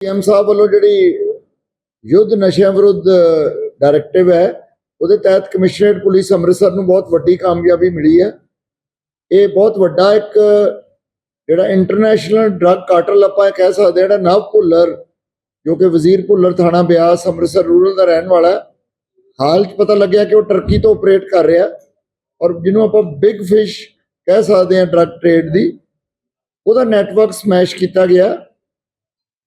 CM ਸਾਹਿਬ ਵੱਲੋਂ ਜਿਹੜੀ ਯੁੱਧ ਨਸ਼ਿਆਂ ਵਿਰੁੱਧ ਡਾਇਰੈਕਟਿਵ ਹੈ, ਉਹਦੇ ਤਹਿਤ ਕਮਿਸ਼ਨਰੇਟ ਪੁਲਿਸ ਅੰਮ੍ਰਿਤਸਰ ਨੂੰ ਬਹੁਤ ਵੱਡੀ ਕਾਮਯਾਬੀ ਮਿਲੀ ਹੈ। ਇਹ ਬਹੁਤ ਵੱਡਾ ਇੱਕ ਜਿਹੜਾ ਇੰਟਰਨੈਸ਼ਨਲ ਡਰੱਗ ਕਾਰਟਲ ਆਪਾਂ ਕਹਿ ਸਕਦੇ ਹਾਂ, ਜਿਹੜਾ ਨਵ ਭੁੱਲਰ, ਜੋ ਕਿ ਵਜ਼ੀਰ ਭੁੱਲਰ ਥਾਣਾ ਬਿਆਸ, ਅੰਮ੍ਰਿਤਸਰ ਰੂਰਲ ਦਾ ਰਹਿਣ ਵਾਲਾ ਹਾਲ 'ਚ ਪਤਾ ਲੱਗਿਆ ਕਿ ਉਹ ਟਰਕੀ ਤੋਂ ਆਪਰੇਟ ਕਰ ਰਿਹਾ ਔਰ ਜਿਹਨੂੰ ਆਪਾਂ ਬਿਗ ਫਿਸ਼ ਕਹਿ ਸਕਦੇ ਹਾਂ ਡਰੱਗ ਟ੍ਰੇਡ ਦੀ, ਉਹਦਾ ਨੈਟਵਰਕ ਸਮੈਸ਼ ਕੀਤਾ ਗਿਆ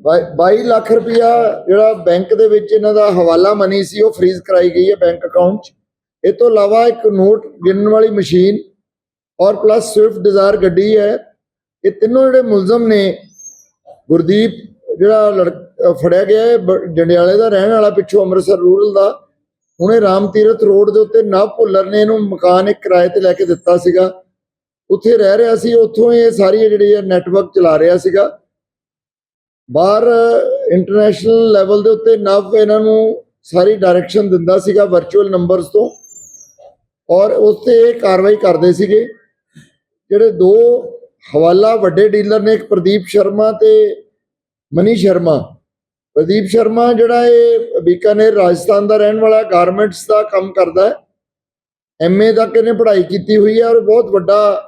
22 ਲੱਖ ਰੁਪਇਆ ਜਿਹੜਾ ਬੈਂਕ ਦੇ ਵਿੱਚ ਇਹਨਾਂ ਦਾ ਹਵਾਲਾ ਮਨੀ ਸੀ, ਉਹ ਫ੍ਰੀਜ਼ ਕਰਾਈ ਗਈ ਹੈ ਬੈਂਕ ਅਕਾਊਂਟ 'ਚ। ਇਹ ਤੋਂ ਇਲਾਵਾ ਇੱਕ ਨੋਟ ਗਿਣਨ ਵਾਲੀ ਮਸ਼ੀਨ ਔਰ ਪਲੱਸ ਸਵਿਫਟ ਡਿਜ਼ਾਇਰ ਗੱਡੀ ਹੈ। ਇਹ ਤਿੰਨੋਂ ਜਿਹੜੇ ਮੁਲਜ਼ਮ ਨੇ, ਗੁਰਦੀਪ ਜਿਹੜਾ ਲੜਕ- ਫੜਿਆ ਗਿਆ ਹੈ, ਬ- ਜੰਡਿਆਲੇ ਦਾ, ਰਹਿਣ ਵਾਲਾ ਪਿੱਛੋਂ ਅੰਮ੍ਰਿਤਸਰ ਰੂਰਲ ਦਾ। ਹੁਣੇ ਰਾਮ ਤੀਰਥ ਰੋਡ ਦੇ ਉੱਤੇ ਨਾ ਭੁੱਲਰ ਨੇ ਇਹਨੂੰ ਮਕਾਨ ਇੱਕ ਕਿਰਾਏ ਤੇ ਲੈ ਕੇ ਦਿੱਤਾ ਸੀਗਾ। ਉੱਥੇ ਰਹਿ ਰਿਹਾ ਸੀ, ਉੱਥੋਂ ਇਹ ਸਾਰੀ ਜਿਹੜੀ ਹੈ ਨੈਟਵਰਕ ਚਲਾ ਰਿਹਾ ਸੀਗਾ। ਬਾਹਰ ਇੰਟਰਨੈਸ਼ਨਲ ਲੈਵਲ ਦੇ ਉੱਤੇ ਨਵ ਇਹਨਾਂ ਨੂੰ ਸਾਰੀ ਡਾਇਰੈਕਸ਼ਨ ਦਿੰਦਾ ਸੀਗਾ ਵਰਚੁਅਲ ਨੰਬਰਸ ਤੋਂ ਔਰ ਉਸ ਤੇ ਇਹ ਕਾਰਵਾਈ ਕਰਦੇ ਸੀਗੇ। ਜਿਹੜੇ ਦੋ ਹਵਾਲਾ ਵੱਡੇ ਡੀਲਰ ਨੇ, ਇੱਕ ਪ੍ਰਦੀਪ ਸ਼ਰਮਾ ਤੇ ਮਨੀ ਸ਼ਰਮਾ। ਪ੍ਰਦੀਪ ਸ਼ਰਮਾ ਜਿਹੜਾ ਇਹ ਬੀਕਾਨੇਰ, ਰਾਜਸਥਾਨ ਦਾ ਰਹਿਣ ਵਾਲਾ ਗਾਰਮੈਂਟਸ ਦਾ ਕੰਮ ਕਰਦਾ ਹੈ। ਐਮਏ ਤੱਕ ਇਹਨੇ ਪੜ੍ਹਾਈ ਕੀਤੀ ਹੋਈ ਹੈ ਔਰ ਬਹੁਤ ਵੱਡਾ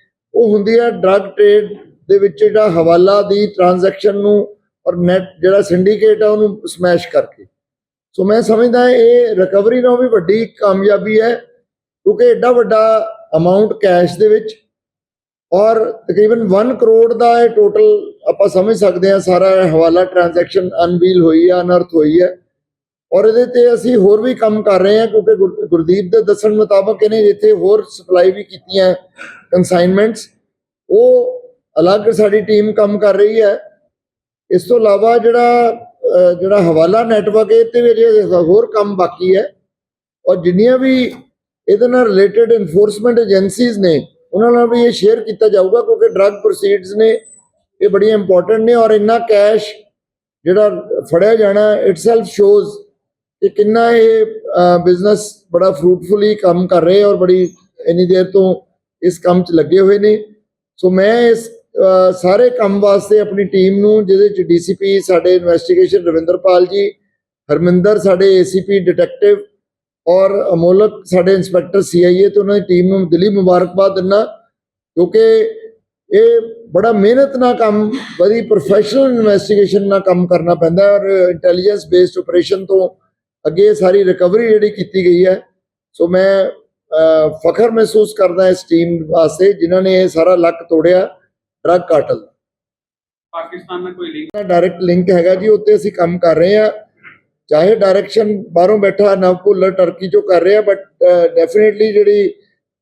ਉਹ ਹੁੰਦੀ ਹੈ ਡਰੱਗ ਟ੍ਰੇਡ ਦੇ ਵਿੱਚ ਜਿਹੜਾ ਹਵਾਲਾ ਦੀ ਟ੍ਰਾਂਜੈਕਸ਼ਨ ਨੂੰ ਔਰ ਨੈਟ ਜਿਹੜਾ ਸਿੰਡੀਕੇਟ ਆ ਉਹਨੂੰ ਸਮੈਸ਼ ਕਰਕੇ। ਸੋ ਮੈਂ ਸਮਝਦਾ ਇਹ ਰਿਕਵਰੀ ਨਾਲੋਂ ਵੀ ਵੱਡੀ ਕਾਮਯਾਬੀ ਹੈ, ਕਿਉਂਕਿ ਐਡਾ ਵੱਡਾ ਅਮਾਉਂਟ ਕੈਸ਼ ਦੇ ਵਿੱਚ ਔਰ ਤਕਰੀਬਨ 1 ਕਰੋੜ ਦਾ ਇਹ ਟੋਟਲ ਆਪਾਂ ਸਮਝ ਸਕਦੇ ਹਾਂ ਸਾਰਾ ਹਵਾਲਾ ਟ੍ਰਾਂਜੈਕਸ਼ਨ ਅਨਵੀਲ ਹੋਈ ਹੈ ਅਨਰਥ ਹੋਈ ਹੈ। ਔਰ ਇਹਦੇ ਤੇ ਅਸੀਂ ਹੋਰ ਵੀ ਕੰਮ ਕਰ ਰਹੇ ਹਾਂ, ਕਿਉਂਕਿ ਗੁਰ- ਗੁਰਦੀਪ ਦੇ ਦੱਸਣ ਮੁਤਾਬਕ ਇਹਨੇ ਇੱਥੇ ਹੋਰ ਸਪਲਾਈ ਵੀ ਕੀਤੀਆਂ ਕਨਸਾਈਨਮੈਂਟਸ ਉਹ ਅਲੱਗ ਸਾਡੀ ਟੀਮ ਕੰਮ ਕਰ ਰਹੀ ਹੈ। ਇਸ ਤੋਂ ਇਲਾਵਾ ਜਿਹੜਾ ਜਿਹੜਾ ਹਵਾਲਾ ਨੈਟਵਰਕ ਹੈ ਤੇ ਵੀ ਅਜੇ ਹੋਰ ਕੰਮ ਬਾਕੀ ਹੈ। ਔਰ ਜਿੰਨੀਆਂ ਵੀ ਇਹਦੇ ਨਾਲ ਰਿਲੇਟਡ ਇਨਫੋਰਸਮੈਂਟ ਏਜੰਸੀਜ਼ ਨੇ, ਉਹਨਾਂ ਨਾਲ ਵੀ ਇਹ ਸ਼ੇਅਰ ਕੀਤਾ ਜਾਊਗਾ, ਕਿਉਂਕਿ ਡਰੱਗ ਪ੍ਰੋਸੀਡਸ ਨੇ, ਇਹ ਬੜੀਆਂ ਇੰਪੋਰਟੈਂਟ ਨੇ। ਔਰ ਇੰਨਾ ਕੈਸ਼ ਜਿਹੜਾ ਫੜਿਆ ਜਾਣਾ ਇਟਸੈਲਫ ਸ਼ੋਜ਼ ਕਿ ਕਿੰਨਾ ਇਹ ਬਿਜ਼ਨਸ ਬੜਾ ਫਰੂਟਫੁਲੀ ਕੰਮ ਕਰ ਰਹੇ ਔਰ ਬੜੀ ਇੰਨੀ ਦੇਰ ਤੋਂ ਇਸ ਕੰਮ 'ਚ ਲੱਗੇ ਹੋਏ ਨੇ। ਸੋ ਮੈਂ ਇਸ ਸਾਰੇ ਕੰਮ ਵਾਸਤੇ ਆਪਣੀ ਟੀਮ ਨੂੰ, ਜਿਹਦੇ 'ਚ ਡੀਸੀਪੀ ਸਾਡੇ ਇਨਵੈਸਟੀਗੇਸ਼ਨ ਰਵਿੰਦਰਪਾਲ ਜੀ, ਹਰਮਿੰਦਰ ਸਾਡੇ ਏਸੀਪੀ ਡਿਟੈਕਟਿਵ ਔਰ ਅਮੋਲਕ ਸਾਡੇ ਇੰਸਪੈਕਟਰ ਸੀਆਈਏ ਤੇ ਉਹਨਾਂ ਦੀ ਟੀਮ ਨੂੰ ਦਿਲੀ ਮੁਬਾਰਕਬਾਦ ਦਿੰਦਾ, ਕਿਉਂਕਿ ਇਹ ਬੜਾ ਮਿਹਨਤ ਨਾਲ ਕੰਮ, ਬੜੀ ਪ੍ਰੋਫੈਸ਼ਨਲ ਇਨਵੈਸਟੀਗੇਸ਼ਨ ਨਾਲ ਕੰਮ ਕਰਨਾ ਪੈਂਦਾ ਔਰ ਇੰਟੈਲੀਜੈਂਸ ਬੇਸਡ ਆਪਰੇਸ਼ਨ ਤੋਂ ਅੱਗੇ ਇਹ ਸਾਰੀ ਰਿਕਵਰੀ ਜਿਹੜੀ ਕੀਤੀ ਗਈ ਹੈ। ਸੋ ਮੈਂ ਫਖਰ ਮਹਿਸੂਸ ਕਰਦਾ ਇਸ ਟੀਮ ਵਾਸਤੇ ਜਿਨ੍ਹਾਂ ਨੇ ਇਹ ਸਾਰਾ ਲੱਕ ਤੋੜਿਆ ਡਰੱਗ ਕਾਰਟਲ ਪਾਕਿਸਤਾਨ ਨਾਲ ਕੋਈ ਲਿੰਕ ਡਾਇਰੈਕਟ ਲਿੰਕ ਹੈਗਾ ਜੀ ਉੱਤੇ ਅਸੀਂ ਕੰਮ ਕਰ ਰਹੇ ਆ ਚਾਹੇ ਡਾਇਰੈਕਸ਼ਨ ਬਾਹਰੋਂ ਬੈਠਾ ਨਵ ਭੁੱਲਰ ਟਰਕੀ ਚੋਂ ਕਰ ਰਿਹਾ ਬਟ ਡੈਫੀਨਿਟਲੀ ਜਿਹੜੀ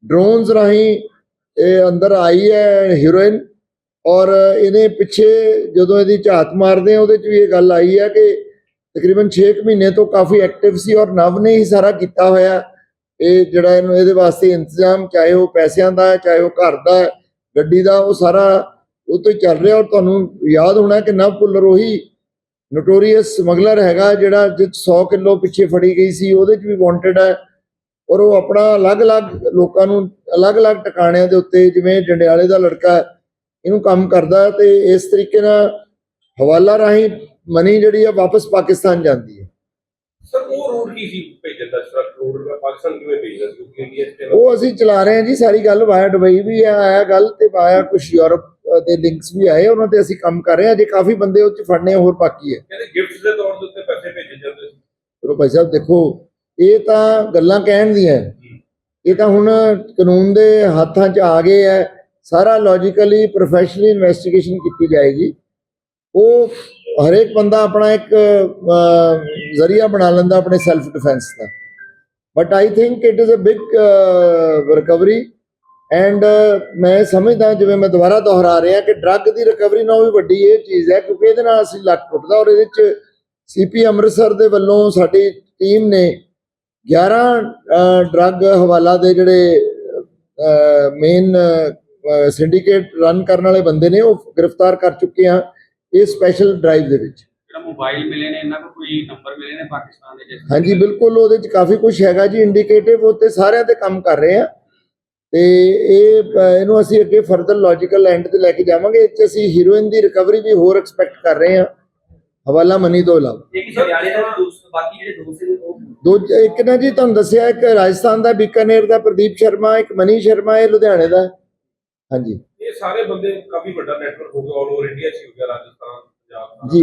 ਡਰੋਨਸ ਰਾਹੀਂ ਇਹ ਅੰਦਰ ਆਈ ਹੈ ਹੀਰੋਇਨ ਔਰ ਇਹਨੇ ਪਿੱਛੇ ਜਦੋਂ ਇਹਦੀ ਝਾਤ ਮਾਰਦੇ ਆ ਉਹਦੇ ਚ ਵੀ ਇਹ ਗੱਲ ਆਈ ਹੈ ਕਿ ਤਕਰੀਬਨ 6 ਮਹੀਨੇ ਤੋਂ ਕਾਫੀ ਐਕਟਿਵ ਸੀ ਔਰ ਨਵ ਨੇ ਹੀ ਸਾਰਾ ਕੀਤਾ ਹੋਇਆ। ਇਹ ਜਿਹੜਾ ਇਹਨੂੰ ਇਹਦੇ ਵਾਸਤੇ ਇੰਤਜ਼ਾਮ, ਚਾਹੇ ਉਹ ਪੈਸਿਆਂ ਦਾ ਚਾਹੇ ਉਹ ਘਰ ਦਾ ਗੱਡੀ ਦਾ, ਉਹ ਸਾਰਾ ਉਹ ਤੋਂ ਹੀ ਚੱਲ ਰਿਹਾ। ਔਰ ਤੁਹਾਨੂੰ ਯਾਦ ਹੋਣਾ ਕਿ ਨਵ ਭੁੱਲਰ ਉਹੀ ਨੋਟੋਰੀਅਸ ਸਮਗਲਰ ਹੈਗਾ, ਜਿਹੜਾ ਜਿ 100 ਕਿਲੋ ਪਿੱਛੇ ਫੜੀ ਗਈ ਸੀ, ਉਹਦੇ ਚ ਵੀ ਵਾਂਟਡ ਹੈ। ਔਰ ਉਹ ਆਪਣਾ ਅਲੱਗ-ਅਲੱਗ ਲੋਕਾਂ ਨੂੰ ਅਲੱਗ-ਅਲੱਗ ਟਿਕਾਣਿਆਂ ਦੇ ਉੱਤੇ, ਜਿਵੇਂ ਜੰਡਿਆਲੇ ਦਾ ਲੜਕਾ ਇਹਨੂੰ ਕੰਮ ਕਰਦਾ ਹੈ ਤੇ ਇਸ ਤਰੀਕੇ ਨਾਲ ਹਵਾਲਾ ਰਾਹੀਂ ਮਨੀ ਜਿਹੜੀ ਆ ਵਾਪਸ ਪਾਕਿਸਤਾਨ ਜਾਂਦੀ ਹੈ। ਸਰ ਉਹ ਰੂਟ ਕੀ ਸੀ ਭੇਜਣ ਦਾ? ਸਰ ਰੂਟ ਪਾਕਿਸਤਾਨ ਕਿਵੇਂ ਭੇਜਦਾ ਸੀ? ਕਿਉਂਕਿ ਇੰਡੀਆ ਚ ਉਹ ਅਸੀਂ ਚਲਾ ਰਹੇ ਹਾਂ ਜੀ ਸਾਰੀ ਗੱਲ ਵਾਇਆ ਦੁਬਈ ਵੀ ਆਇਆ ਗੱਲ ਤੇ ਵਾਇਆ ਕੁਝ ਯੂਰਪ ਦੇ ਲਿੰਕਸ ਵੀ ਆਏ ਉਹਨਾਂ ਤੇ ਅਸੀਂ ਕੰਮ ਕਰ ਰਹੇ ਹਾਂ। ਜੇ ਕਾਫੀ ਬੰਦੇ ਉਹ ਚ ਫੜਨੇ ਹੋਰ ਬਾਕੀ ਹੈ। ਕਹਿੰਦੇ ਗਿਫਟਸ ਦੇ ਤੌਰ ਦੇ ਉੱਤੇ ਪੈਸੇ ਭੇਜੇ ਜਾਂਦੇ ਸੀ। ਚਲੋ ਭਾਈ ਸਾਹਿਬ ਦੇਖੋ ਇਹ ਤਾਂ ਗੱਲਾਂ ਕਹਿਣ ਦੀਆਂ ਹੈ। ਇਹ ਤਾਂ ਹੁਣ ਕਾਨੂੰਨ ਦੇ ਹੱਥਾਂ 'ਚ ਆ ਗਏ ਹੈ। ਸਾਰਾ ਲੌਜੀਕਲੀ ਪ੍ਰੋਫੈਸ਼ਨਲੀ ਇਨਵੈਸਟੀਗੇਸ਼ਨ ਕੀਤੀ ਜਾਏਗੀ। ਉਹ ਹਰੇਕ ਬੰਦਾ ਆਪਣਾ ਇੱਕ ਜ਼ਰੀਆ ਬਣਾ ਲੈਂਦਾ ਆਪਣੇ self defence the. But I think it is a big recovery and ਮੈਂ ਸਮਝਦਾ ਜਿਵੇਂ ਮੈਂ ਦੁਬਾਰਾ ਦੁਹਰਾ ਰਿਹਾ ਕਿ ਡਰੱਗ ਦੀ ਰਿਕਵਰੀ ਨਾਲ ਵੀ ਵੱਡੀ ਇਹ ਚੀਜ਼ ਹੈ ਕਿਉਂਕਿ ਇਹਦੇ ਨਾਲ ਅਸੀਂ ਲੱਕ ਟੁੱਟਦਾ ਔਰ ਇਹਦੇ 'ਚ ਸੀਪੀ ਅੰਮ੍ਰਿਤਸਰ ਦੇ ਵੱਲੋਂ ਸਾਡੀ ਟੀਮ ਨੇ 11 ਡਰੱਗ ਹਵਾਲਾ ਦੇ ਜਿਹੜੇ ਮੇਨ ਸਿੰਡੀਕੇਟ ਰਨ ਕਰਨ ਵਾਲੇ ਬੰਦੇ ਨੇ ਉਹ ਗ੍ਰਿਫਤਾਰ ਕਰ ਚੁੱਕੇ ਆ। ਇਹ ਸਪੈਸ਼ਲ ਡਰਾਈਵ ਦੇ ਵਿੱਚ। ਜਿਹੜਾ ਮੋਬਾਈਲ ਮਿਲੇ ਨੇ ਇਹਨਾਂ ਕੋਲ ਕੋਈ ਨੰਬਰ ਮਿਲੇ ਨੇ ਪਾਕਿਸਤਾਨ ਦੇ ਜਿਸ ਹਾਂਜੀ ਬਿਲਕੁਲ ਉਹਦੇ ਚ ਕਾਫੀ ਕੁਝ ਹੈਗਾ ਜੀ ਇੰਡੀਕੇਟਿਵ ਉੱਤੇ ਸਾਰਿਆਂ ਤੇ ਕੰਮ ਕਰ ਰਹੇ ਆ। ਤੇ ਇਹ ਇਹਨੂੰ ਅਸੀਂ ਅੱਗੇ ਫਰਦਰ ਲੌਜੀਕਲ ਐਂਡ ਤੇ ਲੈ ਕੇ ਜਾਵਾਂਗੇ। 'ਚ ਅਸੀਂ ਹੀਰੋਇਨ ਦੀ ਰਿਕਵਰੀ ਵੀ ਹੋਰ ਐਕਸਪੈਕਟ ਕਰ ਰਹੇ ਆ। ਹਵਾਲਾ ਮਨੀ ਤੋਂ ਇਲਾਵਾ। ਇੱਕ ਹਰਿਆਣੇ ਦਾ ਦੋਸਤ ਬਾਕੀ ਜਿਹੜੇ ਦੋਸਤ ਨੇ ਉਹ? ਦੋ ਇੱਕ ਨਾ ਜੀ ਤੁਹਾਨੂੰ ਦੱਸਿਆ ਇੱਕ ਰਾਜਸਥਾਨ ਦਾ ਬੀਕਾਨੇਰ ਦਾ ਪ੍ਰਦੀਪ ਸ਼ਰਮਾ ਇੱਕ ਮਨੀ ਸ਼ਰਮਾ ਇਹ ਲੁਧਿਆਣੇ ਦਾ। ਹਾਂਜੀ। ਇਹ ਸਾਰੇ ਬੰਦੇ ਕਾਫੀ ਵੱਡਾ ਨੈਟਵਰਕ ਹੋ ਗਿਆ ਆਲ ਓਵਰ ਇੰਡੀਆ ਚ ਹੀ ਗਿਆ ਰਾਜਸਥਾਨ ਪੰਜਾਬ ਜੀ।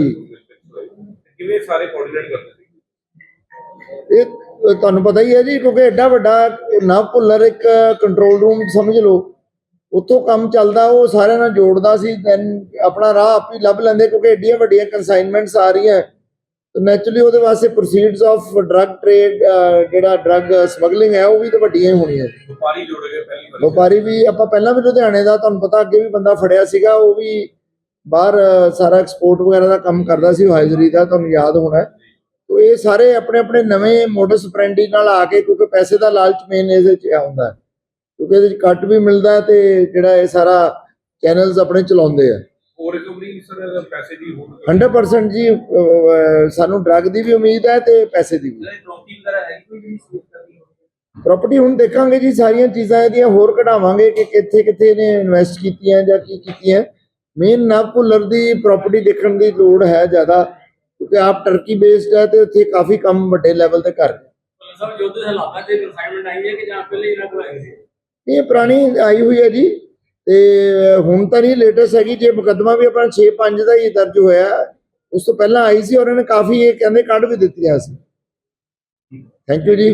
ਕਿਵੇਂ ਸਾਰੇ ਕੋਆਰਡੀਨੇਟ ਕਰਦੇ ਸੀ? ਇਹ ਤੁਹਾਨੂੰ ਪਤਾ ਹੀ ਹੈ ਜੀ ਕਿਉਂਕਿ ਐਡਾ ਵੱਡਾ ਨਵ ਭੁੱਲਰ ਇੱਕ ਕੰਟਰੋਲ ਰੂਮ ਸਮਝ ਲਓ। ਉੱਥੋਂ ਕੰਮ ਚੱਲਦਾ ਉਹ ਸਾਰਿਆਂ ਨਾਲ ਜੋੜਦਾ ਸੀ ਦੈਨ ਆਪਣਾ ਰਾਹ ਆਪ ਹੀ ਲੱਭ ਲੈਂਦੇ ਕਿਉਂਕਿ ਐਡੀਆਂ ਵੱਡੀਆਂ ਕਨਸਾਈਨਮੈਂਟਸ ਆ ਰਹੀਆਂ। ਤਾਂ ਨੈਚੁਰਲੀ ਉਹਦੇ ਵਾਸਤੇ ਪ੍ਰੋਸੀਡਸ ਆਫ ਡਰੱਗ ਟ੍ਰੇਡ ਜਿਹੜਾ ਡਰੱਗ ਸਮਗਲਿੰਗ ਹੈ ਉਹ ਵੀ ਤਾਂ ਵੱਡੀਆਂ ਹੀ ਹੋਣੀਆਂ ਵਪਾਰੀ ਜੁੜ ਗਏ ਪਹਿਲੀ ਵਾਰ ਵਪਾਰੀ ਵੀ ਆਪਾਂ ਪਹਿਲਾਂ ਵੀ ਲੁਧਿਆਣੇ ਦਾ ਤੁਹਾਨੂੰ ਪਤਾ ਅੱਗੇ ਵੀ ਬੰਦਾ ਫੜਿਆ ਸੀਗਾ ਉਹ ਵੀ ਬਾਹਰ ਸਾਰਾ ਐਕਸਪੋਰਟ ਵਗੈਰਾ ਦਾ ਕੰਮ ਕਰਦਾ ਸੀ ਹਾਜ਼ਰੀ ਦਾ ਤੁਹਾਨੂੰ ਯਾਦ ਹੋਣਾ ਹੈ। ਤੋ ਇਹ ਸਾਰੇ ਆਪਣੇ ਆਪਣੇ ਨਵੇਂ ਮੋਡਸ ਆਪਰੈਂਡੀ ਨਾਲ ਆ ਕੇ ਕਿਉਂਕਿ ਪੈਸੇ ਦਾ ਲਾਲਚ ਮੇਨ ਇਹਦੇ ਚ ਆਉਂਦਾ। ਕਿਉਂਕਿ ਇਹਦੇ ਚ ਕੱਟ ਵੀ ਮਿਲਦਾ ਤੇ ਜਿਹੜਾ ਇਹ ਸਾਰਾ ਚੈਨਲਸ ਆਪਣੇ ਚਲਾਉਂਦੇ ਆ ਸਰ ਪੈਸੇ ਦੀ ਹੋਰ 100% ਜੀ ਸਾਨੂੰ ਡਰੱਗ ਦੀ ਵੀ ਉਮੀਦ ਹੈ ਤੇ ਪੈਸੇ ਦੀ ਵੀ। ਪ੍ਰੋਪਰਟੀ ਵਗੈਰਾ ਹੈ ਕੋਈ ਜਿਹੜੀ ਸੇਵ ਕਰਨੀ ਹੋਵੇ? ਪ੍ਰਾਪਰਟੀ ਹੁਣ ਦੇਖਾਂਗੇ ਜੀ ਸਾਰੀਆਂ ਚੀਜ਼ਾਂ ਇਹਦੀਆਂ ਹੋਰ ਕਢਾਵਾਂਗੇ ਕਿ ਕਿੱਥੇ ਕਿੱਥੇ ਨੇ ਇਨਵੈਸਟ ਕੀਤੀਆਂ ਜਾਂ ਕੀ ਕੀਤੀਆਂ। ਮੇਨ ਨਾ ਭੁੱਲਰ ਦੀ ਪ੍ਰਾਪਰਟੀ ਦੇਖਣ ਦੀ ਲੋੜ ਹੈ ਜ਼ਿਆਦਾ ਕਿਉਂਕਿ ਆਪ ਟਰਕੀ ਬੇਸਡ ਹੈ ਤੇ ਉੱਥੇ ਕਾਫੀ ਕੰਮ ਵੱਡੇ ਲੈਵਲ ਤੇ ਕਰ ਰਹੇ। ਸਭ ਯੁੱਧ ਦੇ ਹਾਲਾਤਾਂ 'ਚ ਕਨਸਾਈਨਮੈਂਟ ਆਈ ਹੈ ਕਿ ਜਾਂ ਪਹਿਲੇ ਇਹਨਾਂ ਕੋਲ ਆਈ ਸੀ ਇਹ ਪੁਰਾਣੀ ਆਈ ਹੋਈ ਹੈ ਜੀ। ਤੇ ਹੁਣ ਤਾਂ ਨਹੀਂ ਲੇਟੈਸਟ ਹੈਗੀ, ਜੇ ਮੁਕੱਦਮਾ ਵੀ ਆਪਣਾ 6-5 ਦਾ ਹੀ ਦਰਜ ਹੋਇਆ, ਉਸ ਤੋਂ ਪਹਿਲਾਂ ਆਈ ਸੀ ਉਹਨਾਂ ਨੇ ਕਾਫੀ ਇਹ ਕਹਿੰਦੇ ਕੱਢ ਵੀ ਦਿੱਤੀਆਂ ਸੀ। ਥੈਂਕ ਯੂ ਜੀ।